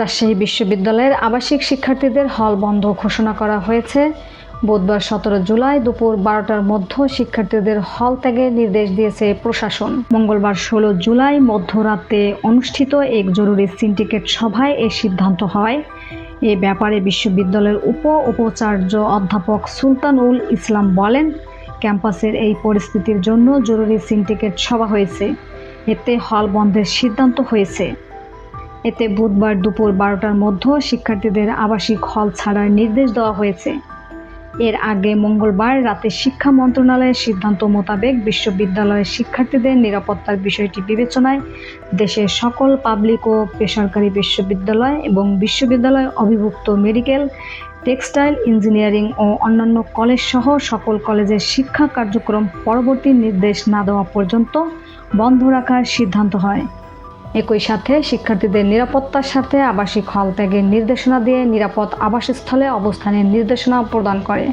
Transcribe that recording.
রাজশাহী বিশ্ববিদ্যালয়ের আবাসিক শিক্ষার্থীদের হল বন্ধ ঘোষণা করা হয়েছে। বুধবার সতেরো জুলাই দুপুর বারোটার মধ্যে শিক্ষার্থীদের হল ত্যাগের নির্দেশ দিয়েছে প্রশাসন। মঙ্গলবার ষোলো জুলাই মধ্যরাতে অনুষ্ঠিত এক জরুরি সিন্ডিকেট সভায় এ সিদ্ধান্ত হয়। এ ব্যাপারে বিশ্ববিদ্যালয়ের উপ উপাচার্য অধ্যাপক সুলতানুল ইসলাম বলেন, ক্যাম্পাসের এই পরিস্থিতির জন্য জরুরি সিন্ডিকেট সভা হয়েছে। এতে হল বন্ধের সিদ্ধান্ত হয়েছে। এতে বুধবার দুপুর বারোটার মধ্যে শিক্ষার্থীদের আবাসিক হল ছাড়ার নির্দেশ দেওয়া হয়েছে। এর আগে মঙ্গলবার রাতে শিক্ষা মন্ত্রণালয়ের সিদ্ধান্ত মোতাবেক বিশ্ববিদ্যালয়ের শিক্ষার্থীদের নিরাপত্তার বিষয়টি বিবেচনায় দেশের সকল পাবলিক ও বেসরকারি বিশ্ববিদ্যালয় এবং বিশ্ববিদ্যালয় অভিভুক্ত মেডিকেল, টেক্সটাইল ইঞ্জিনিয়ারিং ও অন্যান্য কলেজ সহ সকল কলেজের শিক্ষা কার্যক্রম পরবর্তী নির্দেশ না দেওয়া পর্যন্ত বন্ধ রাখার সিদ্ধান্ত হয়। একই সাথে শিক্ষার্থীদের নিরাপত্তার সাথে আবাসিক হল ত্যাগের নির্দেশনা দিয়ে নিরাপদ আবাসস্থলে অবস্থানের নির্দেশনা প্রদান করে।